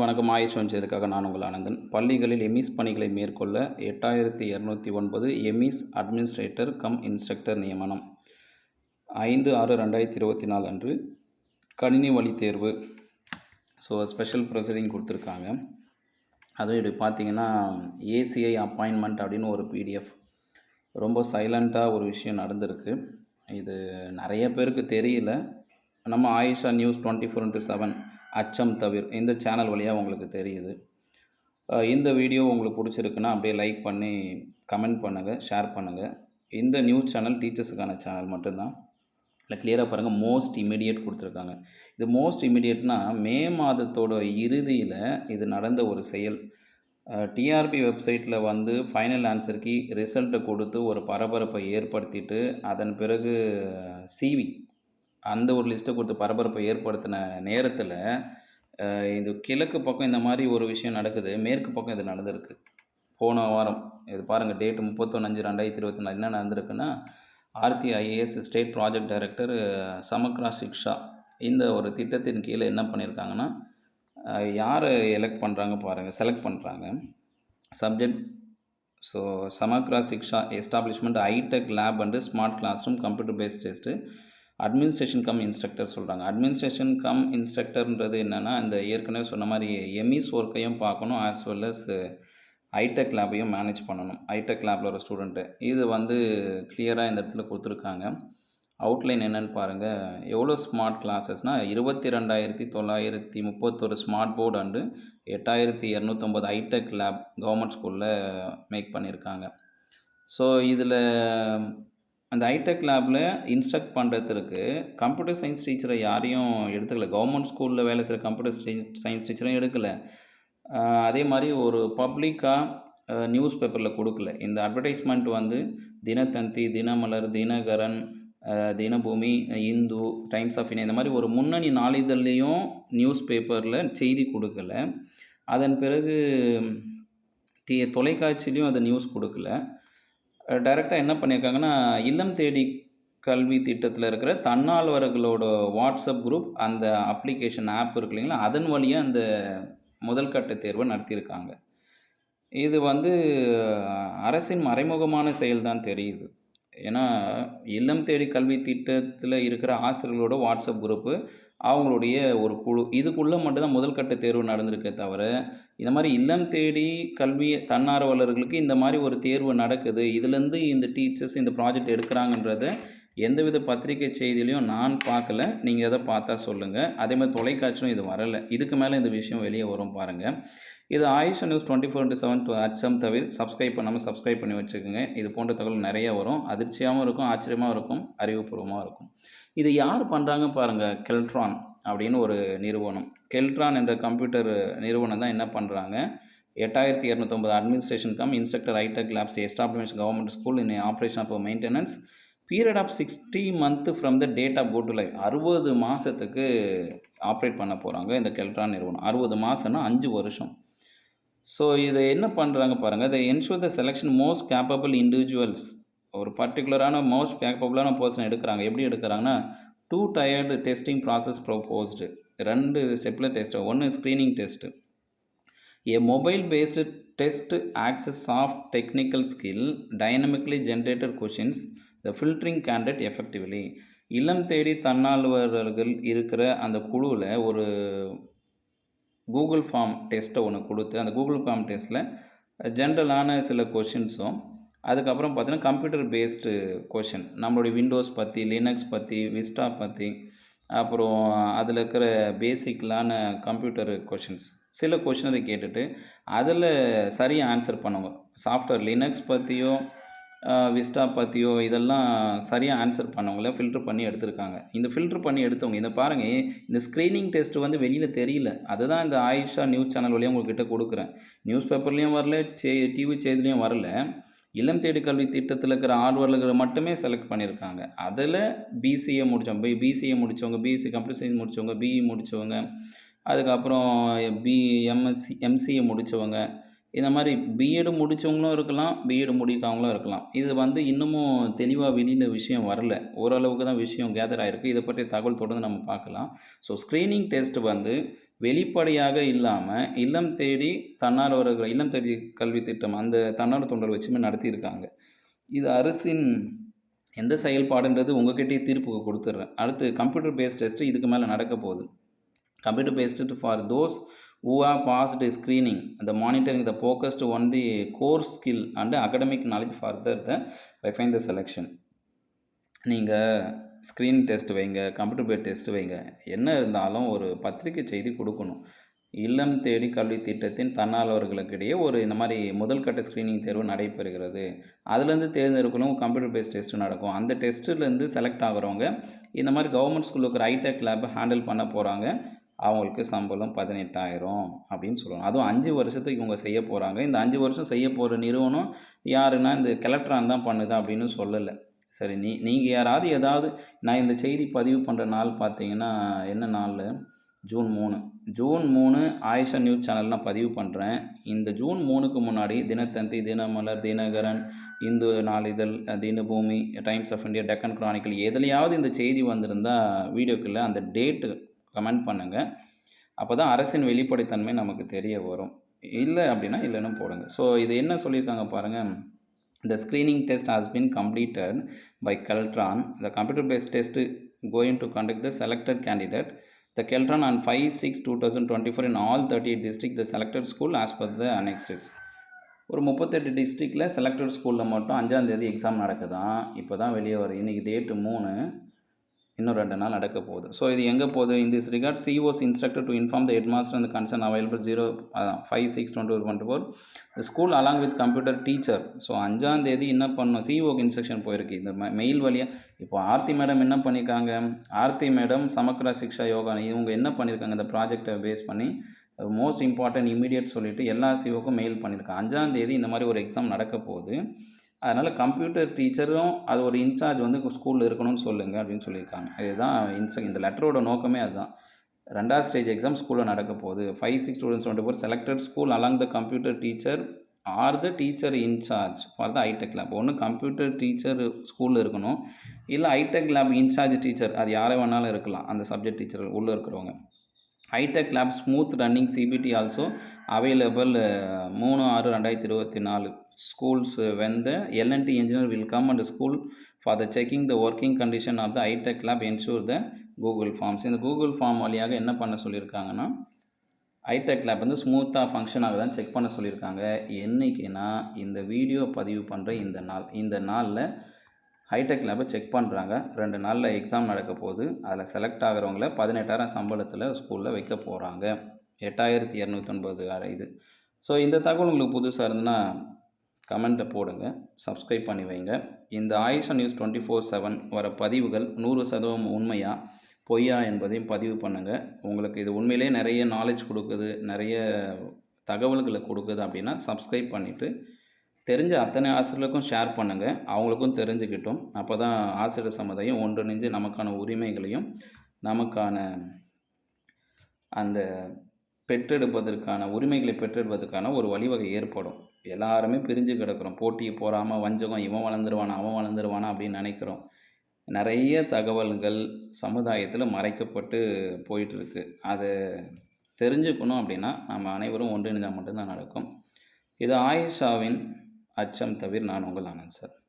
வணக்கம் ஆயுஷ் வந்ததுக்காக நான் உங்கள் ஆனந்தன். பள்ளிகளில் எமிஸ் பணிகளை மேற்கொள்ள எட்டாயிரத்தி இரநூத்தி ஒன்பது எமிஸ் அட்மினிஸ்ட்ரேட்டர் கம் இன்ஸ்ட்ரக்டர் நியமனம். ஐந்து ஆறு ரெண்டாயிரத்தி இருபத்தி நாலு அன்று கணினி வழி தேர்வு. ஸோ ஸ்பெஷல் ப்ரொசீடிங் கொடுத்துருக்காங்க. அதுவும் இப்படி பார்த்தீங்கன்னா ஏசிஐ அப்பாயின்மெண்ட் அப்படின்னு ஒரு பிடிஎஃப் ரொம்ப சைலண்ட்டாக ஒரு விஷயம் நடந்திருக்கு. இது நிறைய பேருக்கு தெரியல. நம்ம Ayisha news twenty four into seven அச்சம் தவிர இந்த சேனல் வழியாக உங்களுக்கு தெரியுது. இந்த வீடியோ உங்களுக்கு பிடிச்சிருக்குன்னா அப்படியே லைக் பண்ணி கமெண்ட் பண்ணுங்கள் ஷேர் பண்ணுங்கள் இந்த நியூஸ் சேனல் டீச்சர்ஸுக்கான சேனல் மட்டும்தான். இல்லை கிளியராக பாருங்கள் மோஸ்ட் இமிடியேட் கொடுத்துருக்காங்க. இது மோஸ்ட் இமிடியேட்னா மே மாதத்தோட இறுதியில் இது நடந்த ஒரு செயல். டிஆர்பி வெப்சைட்டில் வந்து ஃபைனல் ஆன்சருக்கு ரிசல்ட்டை கொடுத்து ஒரு பரபரப்பை ஏற்படுத்திட்டு அதன் பிறகு சிவி அந்த ஒரு லிஸ்ட்டை கொடுத்து பரபரப்பை ஏற்படுத்தின நேரத்தில் இது கிழக்கு பக்கம் இந்த மாதிரி ஒரு விஷயம் நடக்குது மேற்கு பக்கம் இது நடந்திருக்கு. போன வாரம் இது பாருங்கள் டேட்டு முப்பத்தொன்று அஞ்சு ரெண்டாயிரத்தி இருபத்தி நாலு என்ன நடந்திருக்குன்னா Aarthi IAS state project director Samagra Shiksha இந்த ஒரு திட்டத்தின் கீழே என்ன பண்ணியிருக்காங்கன்னா யார் எலெக்ட் பண்ணுறாங்க பாருங்கள் செலக்ட் பண்ணுறாங்க subject so Samagra Shiksha establishment hi-tech lab and smart classroom computer based test administration cum instructor சொல்கிறாங்க அட்மினிஸ்ட்ரேஷன் கம் இன்ஸ்ட்ரக்டர்ன்றது என்னென்னா இந்த ஏற்கனவே சொன்ன மாதிரி எம்இஸ் ஒர்க்கையும் பார்க்கணும் ஆஸ் வெல் அஸ் ஐடெக் லேபையும் மேனேஜ் பண்ணணும். ஐடெக் லேபில் ஒரு ஸ்டூடெண்ட்டு இது வந்து கிளியராக இந்த இடத்துல கொடுத்துருக்காங்க. அவுட்லைன் என்னன்னு பாருங்கள் எவ்வளோ ஸ்மார்ட் கிளாஸஸ்னால் இருபத்தி ரெண்டாயிரத்தி தொள்ளாயிரத்தி முப்பத்தொரு ஸ்மார்ட் போர்டு அண்டு எட்டாயிரத்தி இரநூத்தொம்பது ஐடெக் லேப் கவர்மெண்ட் ஸ்கூலில் மேக் பண்ணியிருக்காங்க ஸோ இதில் அந்த ஐடெக் லேபில் இன்ஸ்ட்ரக்ட் பண்ணுறதுக்கு கம்ப்யூட்டர் சயின்ஸ் டீச்சரை யாரையும் எடுத்துக்கல. கவர்மெண்ட் ஸ்கூலில் வேலை செய்கிற கம்ப்யூட்டர் சயின்ஸ் டீச்சரும் எடுக்கலை. அதே மாதிரி ஒரு பப்ளிக்காக நியூஸ் பேப்பரில் கொடுக்கல. இந்த அட்வர்டைஸ்மெண்ட் வந்து Dinathanthi Dinamalar Dinakaran Dinaboomi Hindu Times of India இந்த மாதிரி ஒரு முன்னணி நாளிதழ்லேயும் நியூஸ் பேப்பரில் செய்தி கொடுக்கல. அதன் பிறகு டி தொலைக்காட்சியிலையும் அதை நியூஸ் கொடுக்கல. டைரெக்டாக என்ன பண்ணியிருக்காங்கன்னா இல்லம் தேடி கல்வி திட்டத்தில் இருக்கிற தன்னால்வர்களோட வாட்ஸ்அப் குரூப் அந்த அப்ளிகேஷன் ஆப் இருக்கு இல்லைங்களா அதன் வழியாக அந்த முதல் கட்ட தேர்வை நடத்தியிருக்காங்க. இது வந்து அரசின் மறைமுகமான செயல் தான் தெரியுது. ஏன்னா இல்லம் தேடி கல்வி திட்டத்தில் இருக்கிற ஆசிரியர்களோட வாட்ஸ்அப் குரூப்பு அவங்களுடைய ஒரு குழு. இதுக்குள்ளே மட்டும்தான் முதல் கட்ட தேர்வு நடந்திருக்கே தவிர இந்த மாதிரி இல்லம் தேடி கல்வி தன்னார்வலர்களுக்கு இந்த மாதிரி ஒரு தேர்வு நடக்குது. இதுலேருந்து இந்த டீச்சர்ஸ் இந்த ப்ராஜெக்ட் எடுக்கிறாங்கன்றத எந்தவித பத்திரிகை செய்தியிலையும் நான் பார்க்கல. நீங்கள் எதை பார்த்தா சொல்லுங்கள் அதே மாதிரி தொலைக்காட்சியும் இது வரலை. இதுக்கு மேலே இந்த விஷயம் வெளியே வரும் பாருங்கள் இது Ayusha news twenty four into seven two அச்சம் தவிர சப்ஸ்கிரைப் பண்ணாமல் சப்ஸ்கிரைப் பண்ணி வச்சுக்கோங்க. இது போன்ற தகவல் நிறைய வரும். அதிர்ச்சியாகவும் இருக்கும் ஆச்சரியமாகவும் இருக்கும் அறிவுபூர்வமாக இருக்கும். இது யார் பண்ணுறாங்க பாருங்கள் கெல்ட்ரான் அப்படின்னு ஒரு நிறுவனம். கெல்ட்ரான் என்ற கம்ப்யூட்டர் நிறுவனம் தான் என்ன பண்ணுறாங்க எட்டாயிரத்தி இரநூத்தொம்பது administration cum instructor hi-tech labs establish government school in operation of maintenance period of sixty month from the date of go to life அறுபது மாதத்துக்கு ஆப்ரேட் பண்ண போகிறாங்க இந்த கெல்ட்ரான் நிறுவனம். அறுபது மாதம்னா அஞ்சு வருஷம். ஸோ இதை என்ன பண்ணுறாங்க பாருங்கள் இதை ensure the selection most capable individuals ஒரு பர்டிகுலரான மோஸ்ட் கேப்பபிளான பர்சன் எடுக்கிறாங்க. எப்படி எடுக்கிறாங்கன்னா two tiered testing process proposed ரெண்டு ஸ்டெப்பில் டெஸ்ட்டு ஒன்று screening test a mobile based test access of technical skill dynamically generated questions the filtering candidate effectively இளம் தேடி தன்னார்வலர்கள் இருக்கிற அந்த குழுவில் ஒரு கூகுள் ஃபார்ம் டெஸ்ட்டை ஒன்று கொடுத்து அந்த கூகுள் ஃபார்ம் டெஸ்ட்டில் ஜென்ரலான சில கொஷின்ஸும் அதுக்கப்புறம் பார்த்தீங்கன்னா கம்ப்யூட்டர் பேஸ்டு கொஷின் நம்மளுடைய விண்டோஸ் பற்றி லினக்ஸ் பற்றி விஸ்டா பற்றி அப்புறம் அதில் இருக்கிற பேசிக்கலான கம்ப்யூட்டர் கொஷின்ஸ் சில கொஷினரை கேட்டுட்டு அதில் சரியாக ஆன்சர் பண்ணுங்க. சாஃப்ட்வேர் லினக்ஸ் பற்றியோ விஸ்டா பற்றியோ இதெல்லாம் சரியாக ஆன்சர் பண்ணவங்கள ஃபில்டர் பண்ணி எடுத்திருக்காங்க. இந்த ஃபில்டர் பண்ணி எடுத்தவங்க இதை பாருங்கள் இந்த ஸ்க்ரீனிங் டெஸ்ட் வந்து வெளியில் தெரியல. அதுதான் இந்த ஆயிஷா நியூஸ் சேனல் வழியாக உங்கள்கிட்ட கொடுக்குறேன். நியூஸ் பேப்பர்லேயும் வரல சே டிவி செய்திலையும் வரல. இளம் தேடி கல்வி திட்டத்தில் இருக்கிற ஆர்வலர்களை மட்டுமே செலக்ட் பண்ணியிருக்காங்க. அதில் பிசிஏ முடித்தவங்க பிசிஏ முடித்தவங்க பிஎஸ்சி கம்ப்யூட்டர் சயின்ஸ் முடித்தவங்க பிஇ முடித்தவங்க அதுக்கப்புறம் பி எம்எஸ்சி எம்சிஏ முடித்தவங்க இந்த மாதிரி பிஎட் முடித்தவங்களும் இருக்கலாம் பிஎட் முடிக்காமலும் இருக்கலாம். இது வந்து இன்னமும் தெளிவாக வெளியில் விஷயம் வரல. ஓரளவுக்கு தான் விஷயம் கேதர் ஆகிருக்கு இதை பற்றி தகவல் தொடர்ந்து நம்ம பார்க்கலாம். ஸோ ஸ்க்ரீனிங் டெஸ்ட் வந்து வெளிப்படையாக இல்லாமல் இல்லம் தேடி தன்னார்வர்கள் இல்லம் தேடி கல்வி திட்டம் அந்த தன்னார்வ தொண்டர் வச்சுமே நடத்தியிருக்காங்க. இது அரசின் எந்த செயல்பாடுன்றது உங்ககிட்டயே தீர்ப்புக்கு கொடுத்துட்றேன். அடுத்து கம்ப்யூட்டர் பேஸ்ட் டெஸ்ட்டு இதுக்கு மேலே நடக்க போகுது. Computer based for those who have passed screening the monitoring the focused on the core skill and academic knowledge further the refine the selection. நீங்கள் ஸ்க்ரீன் டெஸ்ட் வைங்க கம்ப்யூட்டர் பேர் டெஸ்ட் வைங்க. என்ன இருந்தாலும் ஒரு பத்திரிக்கை செய்தி கொடுக்கணும். இல்லம் தேடி கல்வி திட்டத்தின் தன்னார்வலர்களுக்கிடையே ஒரு இந்த மாதிரி முதல் கட்ட ஸ்க்ரீனிங் தேர்வு நடைபெறுகிறது. அதுலேருந்து தேர்ந்தெடுக்கணும் கம்ப்யூட்டர் பேஸ்ட் டெஸ்ட்டு நடக்கும். அந்த டெஸ்ட்டுலேருந்து செலக்ட் ஆகுறவங்க இந்த மாதிரி கவர்மெண்ட் ஸ்கூலில் இருக்கிற ஹைடெக் லேப் ஹேண்டில் பண்ண போகிறாங்க அவங்களுக்கு சம்பளம் பதினெட்டாயிரம் அப்படின்னு சொல்லணும். அதுவும் அஞ்சு வருஷத்துக்கு இவங்க செய்ய போகிறாங்க இந்த அஞ்சு வருஷம் செய்ய போகிற நிறுவனம் யாருன்னா இந்த கலெக்டரான் தான் பண்ணுது அப்படின்னு சொல்லலை. சரி நீ நீங்கள் யாராவது ஏதாவது நான் இந்த செய்தி பதிவு பண்ணுற நாள் பார்த்தீங்கன்னா என்ன நாள்? ஜூன் மூணு. ஜூன் மூணு ஆயிஷா நியூஸ் சேனல் நான் பதிவு பண்ணுறேன் இந்த ஜூன் மூணுக்கு முன்னாடி தினத்தந்தி தினமலர் தினகரன் இந்து நாளிதழ் Dinaboomi Times of India Deccan Chronicle எதுலையாவது இந்த செய்தி வந்திருந்தால் வீடியோக்குள்ளே அந்த டேட்டு கமெண்ட் பண்ணுங்கள் அப்போ தான் அரசின் வெளிப்படைத்தன்மை நமக்கு தெரிய வரும். இல்லை அப்படின்னா இல்லைன்னு போடுங்க. ஸோ இது என்ன சொல்லியிருக்காங்க பாருங்கள் The screening test has been completed by Keltron. The computer based test going to conduct the selected candidate. The Keltron on 5 6 2024 in all 38 districts, the selected school as per the annexes. ஒரு முப்பத்தெட்டு டிஸ்ட்ரிக்டில் selected ஸ்கூலில் மட்டும் அஞ்சாந்தேதி exam நடக்குதான் இப்போ தான் வெளியே வருது இன்றைக்கி டேட்டு மூணு இன்னும் ரெண்டு நாள் நடக்க போகுது. ஸோ இது எங்கே போகுது? In this regard CEOs instructor to inform the headmaster அந்த concern available zero five six twenty ஒரு twenty four school along with computer teacher so அஞ்சாந்தேதி என்ன பண்ணணும்? சிஓக்கு இன்ஸ்ட்ரக்ஷன் போயிருக்கு. இந்த மெயில் வழியாக இப்போ ஆர்த்தி மேடம் என்ன பண்ணியிருக்காங்க ஆர்த்தி மேடம் சமக்ரா சிக்ஷா யோகா இவங்க என்ன பண்ணியிருக்காங்க இந்த ப்ராஜெக்டை பேஸ் பண்ணி மோஸ்ட் இம்பார்ட்டன்ட் இமீடியட் சொல்லிவிட்டு எல்லா சிஓக்கும் மெயில் பண்ணியிருக்காங்க அஞ்சாந்தேதி இந்த மாதிரி ஒரு எக்ஸாம் நடக்க போகுது. அதனால் கம்ப்யூட்டர் டீச்சரும் அது ஒரு இன்சார்ஜ் வந்து ஸ்கூலில் இருக்கணும்னு சொல்லுங்கள் அப்படின்னு சொல்லியிருக்காங்க. இதுதான் இன்ச இந்த லெட்டரோட நோக்கமே அதுதான். ரெண்டாவது ஸ்டேஜ் எக்ஸாம் ஸ்கூலில் நடக்க போகுது. Five six students twenty four selected school along the computer teacher or the teacher in charge for the hi-tech lab ஒன்று கம்ப்யூட்டர் டீச்சர் ஸ்கூலில் இருக்கணும். இல்லை ஐடெக் லேப் இன்சார்ஜ் டீச்சர் அது யாரை வேணாலும் இருக்கலாம். அந்த சப்ஜெக்ட் டீச்சர் உள்ளே இருக்கிறவங்க. Hi-tech lab smooth running CBT also available மூணு ஆறு ரெண்டாயிரத்தி இருபத்தி நாலு. ஸ்கூல்ஸ் வெந்த LNT engineer will come and school for the checking the working condition of the hi-tech lab ensure the Google forms இந்த கூகுள் ஃபார்ம் வழியாக என்ன பண்ண சொல்லியிருக்காங்கன்னா ஹைடெக் லேப் வந்து ஸ்மூத்தாக ஃபங்க்ஷன் ஆகுதான்னு செக் பண்ண சொல்லியிருக்காங்க. என்றைக்குன்னா இந்த வீடியோ பதிவு பண்ணுற இந்த நாள் இந்த நாளில் ஹைடெக் லேபை செக் பண்ணுறாங்க ரெண்டு நாளில் எக்ஸாம் நடக்க போகுது. அதில் செலக்ட் ஆகிறவங்கள பதினெட்டாயிரம் சம்பளத்தில் ஸ்கூலில் வைக்க போகிறாங்க எட்டாயிரத்தி இரநூத்தொன்பது இது. ஸோ இந்த தகவல் உங்களுக்கு புதுசாக இருந்ததுன்னா கமெண்ட்டை போடுங்க. சப்ஸ்கிரைப் பண்ணி வைங்க. இந்த Ayisha news twenty four seven வர பதிவுகள் நூறு சதவீதம் உண்மையா பொய்யா என்பதையும் பதிவு பண்ணுங்கள் உங்களுக்கு இது உண்மையிலே நிறைய நாலேஜ் கொடுக்குது நிறைய தகவல்களை கொடுக்குது அப்படின்னா சப்ஸ்கிரைப் பண்ணிவிட்டு தெரிஞ்ச அத்தனை ஆசிரியர்களுக்கும் ஷேர் பண்ணுங்கள் அவங்களுக்கும் தெரிஞ்சுக்கிட்டும். அப்போ தான் ஆசிரியர் சமுதாயம் ஒன்றிணைஞ்சு நமக்கான உரிமைகளையும் நமக்கான அந்த பெற்றெடுப்பதற்கான உரிமைகளை பெற்றெடுப்பதற்கான ஒரு வழிவகை ஏற்படும். எல்லாருமே பிரிஞ்சு கிடக்கிறோம். போட்டி போகாமல் வஞ்சகம் இவன் வளர்ந்துருவானா அவன் வளர்ந்துருவானா அப்படின்னு நினைக்கிறோம். நிறைய தகவல்கள் சமுதாயத்தில் மறைக்கப்பட்டு போயிட்டுருக்கு. அதை தெரிஞ்சுக்கணும் அப்படின்னா நம்ம அனைவரும் ஒன்றிணைந்தால் மட்டும்தான் நடக்கும். இது ஆயிஷாவின் அச்சம் தவிர நான் உங்கள் ஆனந்த் சார்.